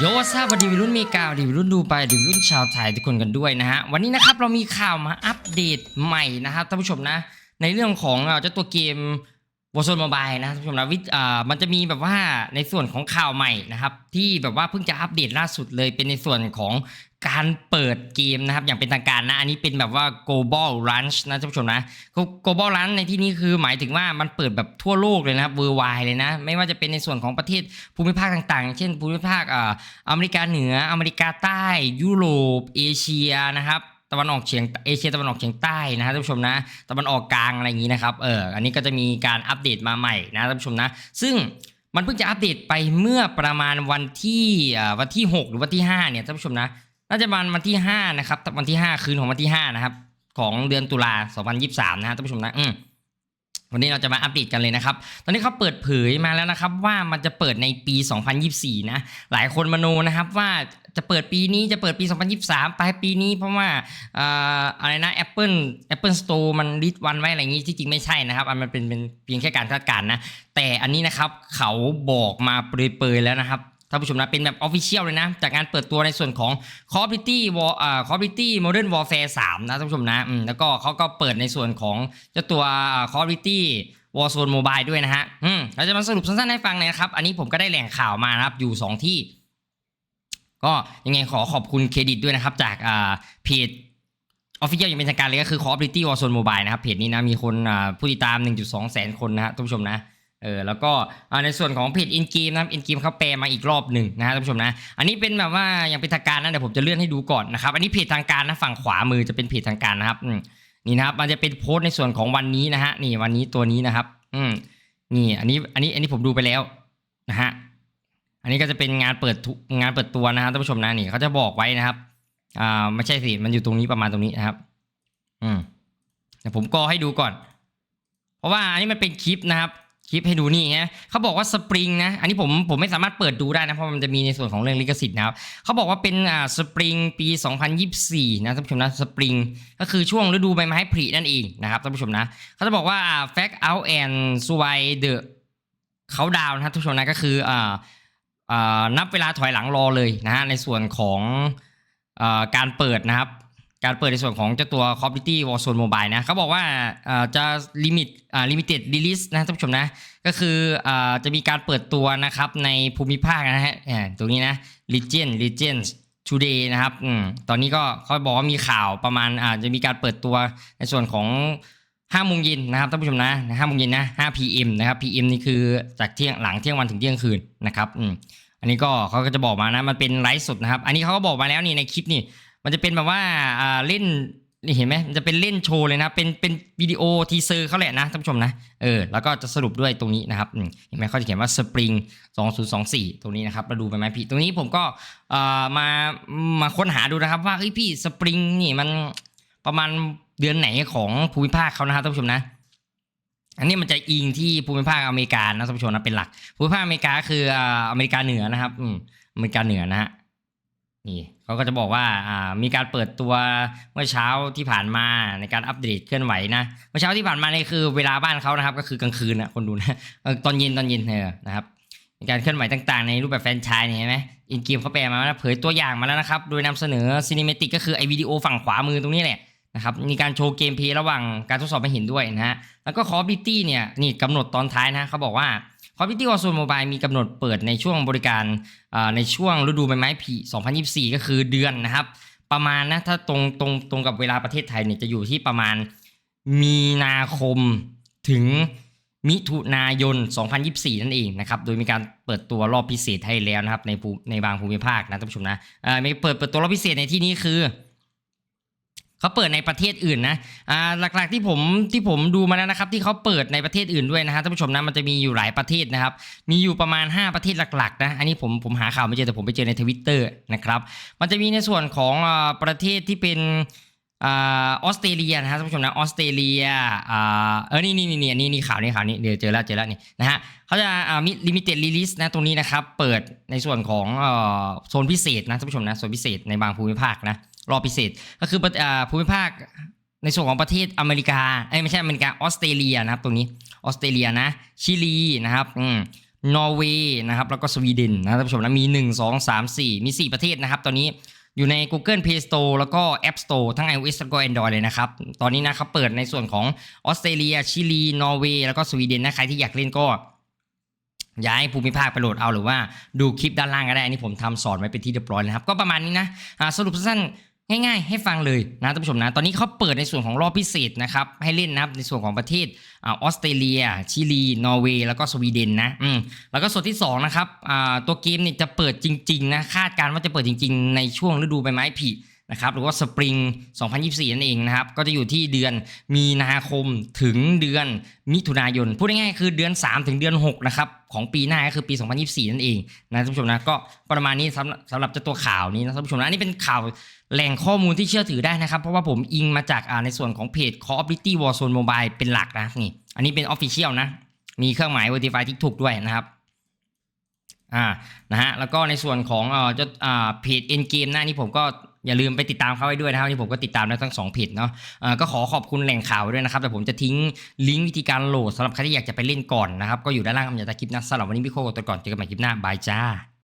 โยวัสดีวัสดีวัยรุ่นมีกาวดีวิรุ่นดูไปดีวิรุ่นชาวไทยทุกคนกันด้วยนะฮะวันนี้นะครับเรามีข่าวมาอัปเดตใหม่นะครับท่านผู้ชมนะ ในเรื่องของเจ้าตัวเกม w a r z o n e Mobile นะท่านผู้ชมนะวิอ่ามันจะมีแบบว่าในส่วนของข่าวใหม่นะครับ ที่แบบว่าเพิ่งจะอัปเดตล่าสุดเลยเป็นในส่วนของการเปิดเกมนะครับอย่างเป็นทางการนะอันนี้เป็นแบบว่า global launch นะท่านผู้ชมนะ global launch ในที่นี้คือหมายถึงว่ามันเปิดแบบทั่วโลกเลยนะครับ worldwide เลยนะ ไม่ว่าจะเป็นในส่วนของประเทศภูมิภาคต่างๆ เช่นภูมิภาคอ่าอเมริกาเหนืออเมริกาใต้ ยุโรปเอเชียนะครับ ตะวันออกเฉียงเอเชียตะวันออกเฉียงใต้นะฮะท่านผู้ชมนะตะวันออกกลางอะไรอย่างนี้นะครับเอออันนี้ก็จะมีการอัปเดตมาใหม่นะท่านผู้ชมนะ ซึ่งมันเพิ่งจะอัปเดตไปเมื่อประมาณวันที่วันที่ 6 หรือวันที่5เนี่ยท่านผู้ชมนะน่าจะประมาณวันที่5นะครับวันที่ 5 คืนของวันที่5นะครับของเดือนตุลา2023นะฮะท่านผู้ชมนะอืม วันนี้เราจะมาอัปเดตกันเลยนะครับ ตอนนี้เขาเปิดเผยมาแล้วนะครับ ว่ามันจะเปิดในปี 2024 นะ หลายคนมโนนะครับว่าจะเปิดปีนี้จะเปิดปี 2023 ปลายปีนี้เพราะว่าออะไรนะ Apple Apple Store มันลิสต์วันไว้อะไรอย่างนี้ที่จริงไม่ใช่นะครับ มันเป็นเป็นเพียงแค่การคาดการณ์นะ แต่อันนี้นะครับเขาบอกมาเปรยๆแล้วนะครับ ท่านผู้ชมนะเป็นแบบออฟฟิเชียลเลยนะ จากการเปิดตัวในส่วนของ Call of Duty War อ่า Call of Duty Modern Warfare 3 นะท่านผู้ชมนะอืมแล้วก็เขาก็เปิดในส่วนของเจ้าตัวอ่า Call of Duty Warzone Mobile ด้วยนะฮะ อืม เราจะมาสรุปสั้นๆให้ฟังเลยนะครับ อันนี้ผมก็ได้แหล่งข่าวมานะครับ อยู่ 2 ที่ ก็ยังไงขอขอบคุณเครดิตด้วยนะครับ จากอ่าเพจออฟฟิเชียลอย่างเป็นทางการเลยก็คือ Call of Duty Warzone Mobile นะครับ เพจนี้นะ มีคนอ่าผู้ติดตาม 1.2 แสนคนนะฮะท่านผู้ชมนะ เออแล้วก็ในส่วนของเพจ In Game นะครับ In Game เขาแปลมาอีกรอบหนึ่งนะฮะท่านผู้ชมนะ อันนี้เป็นแบบว่าอย่างเป็นทางการนะเดี๋ยวผมจะเลื่อนให้ดูก่อนนะครับ อันนี้เพจทางการนะฝั่งขวามือจะเป็นเพจทางการนะครับนี่นะครับ มันจะเป็นโพสต์ในส่วนของวันนี้นะฮะนี่วันนี้ตัวนี้นะครับ อืมนี่อันนี้อันนี้อันนี้ผมดูไปแล้วนะฮะอันนี้ก็จะเป็นงานเปิดงานเปิดตัวนะครับท่านผู้ชมนะนี่เขาจะบอกไว้นะครับอ่าไม่ใช่สิมันอยู่ตรงนี้ประมาณตรงนี้นะครับ อืมเดี๋ยวผมก็ให้ดูก่อน เพราะว่าอันนี้มันเป็นคลิปนะครับ คลิปให้ดูนี่ฮะเขาบอกว่าสปริงนะ อันนี้ผมผมไม่สามารถเปิดดูได้นะ เพราะมันจะมีในส่วนของเรื่องลิขสิทธิ์นะครับเขาบอกว่าเป็นอ่าสปริงปี 2024 นะท่านผู้ชมนะสปริงก็คือช่วงฤดูใบไม้ผลินั่นเองนะครับท่านผู้ชมนะเขาจะบอกว่า fact out and survive the เขาดาวนะครับท่านผู้ชมนะก็คืออ่าอ่านับเวลาถอยหลังรอเลยนะฮะในส่วนของอาการเปิดนะครับ การเปิดในส่วนของเจ้าตัว Call of Duty Warzone Mobile นะเขาบอกว่าจะลิมิตอ่า limited release นะท่านผู้ชมนะ ก็คืออจะมีการเปิดตัวนะครับในภูมิภาคนะฮะตรงนี้นะ Legend Legends Today นะครับอตอนนี้ก็เขาบอกว่ามีข่าวประมาณอาจะมีการเปิดตัวในส่วนของ5โมงเย็นนะครับท่านผู้ชมนะ5โมงเย็นนะ5 PM นะครับ PM นี่คือจากเที่ยงหลังเที่ยงวันถึงเที่ยงคืนนะครับอืมอันนี้ก็เขาก็จะบอกมานะมันเป็นไลฟ์สดนะครับ อันนี้เขาก็บอกมาแล้วนี่ในคลิปนี่ มันจะเป็นแบบว่าอ่าเล่นนี่เห็นไหมมันจะเป็นเล่นโชว์เลยนะ เป็นเป็นวิดีโอทีเซอร์เขาแหละนะท่านผู้ชมนะ เออ แล้วก็จะสรุปด้วยตรงนี้นะครับ เห็นไหมเขาจะเขียนว่า Spring 2024 ตรงนี้นะครับเราดูไปไหมพี่ ตรงนี้ผมก็เอ่อมา มาค้นหาดูนะครับ ว่าเฮ้ยพี่ Spring นี่มันประมาณเดือนไหนของภูมิภาคเขานะครับท่านผู้ชมนะ อันนี้มันจะอิงที่ภูมิภาคอเมริกานะท่านผู้ชมนะเป็นหลัก ภูมิภาคอเมริกาคืออ่าอเมริกาเหนือนะครับ อืม อเมริกาเหนือนะฮะ นี่เขาก็จะบอกว่าอ่ามีการเปิดตัวเมื่อเช้าที่ผ่านมาในการอัปเดตเคลื่อนไหวนะเมื่อเช้าที่ผ่านมานี่คือเวลาบ้านเขานะครับ ก็คือกลางคืนนะคนดูนะตอนเย็นตอนเย็นเออนะครับมีการเคลื่อนไหวต่างๆ ในรูปแบบแฟนชส์เนี่ยเห็นไหมอินเกมเขาแปลมาแล้วเผยตัวอย่างมาแล้วนะครับ โดยนำเสนอซีนิเมติกก็คือไอวิดีโอฝั่งขวามือตรงนี้แหละนะครับมีการโชว์เกมเพลย์ระหว่างการทดสอบให้เห็นด้วยนะฮะแล้วก็ Call of Duty เนี่ยนี่กำหนดตอนท้ายนะเขาบอกว่า Call of Duty Warzone Mobile มีกำหนดเปิดในช่วงบริการในช่วงฤดูใบไม้ผลิ2024 ก็คือเดือนนะครับ ประมาณนะถ้าตรงตรงตรงกับเวลาประเทศไทยเนี่ยจะอยู่ที่ประมาณมีนาคมถึงมิถุนายน 2024 นั่นเองนะครับ โดยมีการเปิดตัวรอบพิเศษให้แล้วนะครับในในบางภูมิภาคนะท่านผู้ชมนะมีเปิดเปิดตัวรอบพิเศษในที่นี้คือ เขาเปิดในประเทศอื่นนะอ่าหลักๆที่ผมที่ผมดูมาแล้วนะครับ ที่เขาเปิดในประเทศอื่นด้วยนะฮะท่านผู้ชมนะมันจะมีอยู่หลายประเทศนะครับ มีอยู่ประมาณ 5 ประเทศหลักๆนะอันนี้ผมผมหาข่าวไม่เจอแต่ผมไปเจอในทวิตเตอร์นะครับมันจะมีในส่วนของอ่าประเทศที่เป็นออสเตรเลียนะฮะท่านผู้ชมนะออสเตรเลียอ่าเออนี่นี่นี่นี่นี่ข่าวนี่ข่าวนี้เดี๋ยวเจอแล้วเจอแล้วนี่นะฮะเขาจะอ่ามีลิมิเต็ดรีลิสนะตรงนี้นะครับ เปิดในส่วนของโซนพิเศษนะท่านผู้ชมนะโซนพิเศษในบางภูมิภาคนะ รอพิเศษ ก็คือภูมิภาคในส่วนของประเทศอเมริกาเอ้ไม่ใช่อเมริกาออสเตรเลียนะครับตรงนี้ออสเตรเลียนะชิลีนะครับอืมนอร์เวย์นะครับแล้วก็สวีเดนนะท่านผู้ชมนะมี 1 2 3 4 มี 4 ประเทศนะครับ ตอนนี้อยู่ใน Google Play Store แล้วก็ App Store ทั้ง iOS แล้วก็ Android เลยนะครับ ตอนนี้นะครับเปิดในส่วนของออสเตรเลีย ชิลี นอร์เวย์ แล้วก็สวีเดนนะ ใครที่อยากเล่นก็ ย้ายภูมิภาคไปโหลดเอาหรือว่าดูคลิปด้านล่างก็ได้ อันนี้ผมทำสอนไว้เป็นที่เรียบร้อยนะครับ ก็ประมาณนี้นะสรุปสั้น ง่ายๆ ให้ฟังเลยนะท่านผู้ชมนะ ตอนนี้เขาเปิดในส่วนของรอบพิเศษนะครับ ให้เล่นนะครับในส่วนของประเทศออสเตรเลีย ชิลี นอร์เวย์ แล้วก็สวีเดนนะ อืม แล้วก็ส่วนที่สองนะครับ อ่า ตัวเกมเนี่ยจะเปิดจริงๆนะ คาดการณ์ว่าจะเปิดจริงๆ ในช่วงฤดูใบไม้ผลิ นะครับหรือว่าสปริง 2024 นั่นเองนะครับ ก็จะอยู่ที่เดือนมีนาคมถึงเดือนมิถุนายน พูดง่ายๆคือเดือน 3 ถึงเดือน 6 นะครับ ของปีหน้าก็คือปี 2024 นั่นเองนะท่านผู้ชมนะก็ประมาณนี้สำหรับสำหรับเจ้าตัวข่าวนี้นะท่านผู้ชมนะอันนี้เป็นข่าวแหล่งข้อมูลที่เชื่อถือได้นะครับ เพราะว่าผมอิงมาจากอ่าในส่วนของเพจ Call of Duty Warzone Mobile เป็นหลักนะนี่อันนี้เป็น Official นะมีเครื่องหมาย Verify ที่ถูกด้วยนะครับอ่านะฮะแล้วก็ในส่วนของเอ่อจะอ่าเพจ Endgame หน้านี้ผมก็ อย่าลืมไปติดตามเขาไว้ด้วยนะครับที่ผมก็ติดตามได้ทั้งสองเพจเนาะก็ขอขอบคุณแหล่งข่าวด้วยนะครับ แต่ผมจะทิ้งลิงก์วิธีการโหลดสำหรับใครที่อยากจะไปเล่นก่อนนะครับก็อยู่ด้านล่างคำอยากจะคลิปนะสำหรับวันนี้พี่โคกตัวก่อนเจอกันใหม่คลิปหน้าบายจ้า